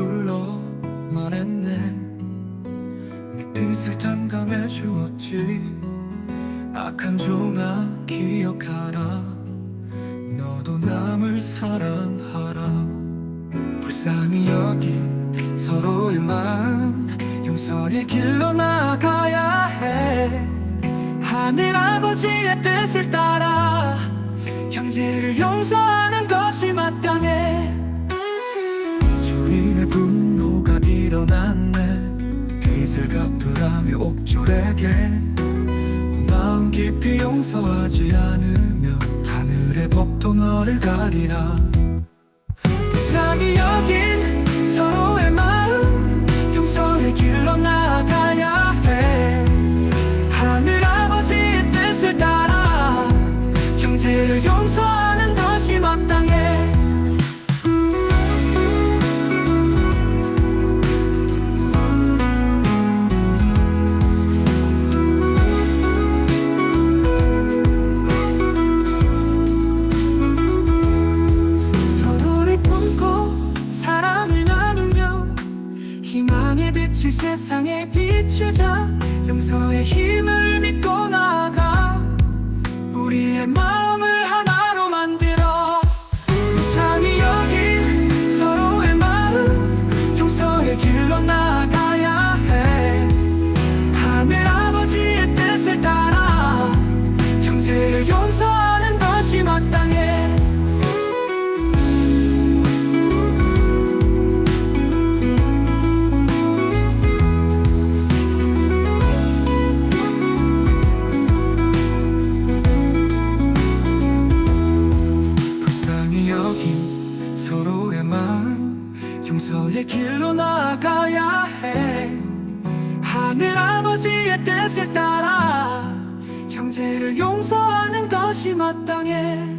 불러 말했네. 네 빛을 담감해 주었지. 악한 종아 기억하라. 너도 남을 사랑하라. 불쌍히 여긴 서로의 마음. 용서의 길로 나아가야 해. 하늘 아버지의 뜻을 따라. 형제를 용서하는 것이 마땅해 일어났네. 빚을 갚으라며 옥졸에게 마음 깊이 용서하지 않으면 하늘의 법도 너를 가리라. 불쌍히 여긴 서로의 마음 용서의 길로 나아가야 해. 하늘 아버지의 뜻을 따라 형제를 용서 희망의 빛을 세상에 비추자. 용서의 힘을 믿고 나아가. 우리의 마 용서의 길로 나아가야 해. 하늘 아버지의 뜻을 따라 형제를 용서하는 것이 마땅해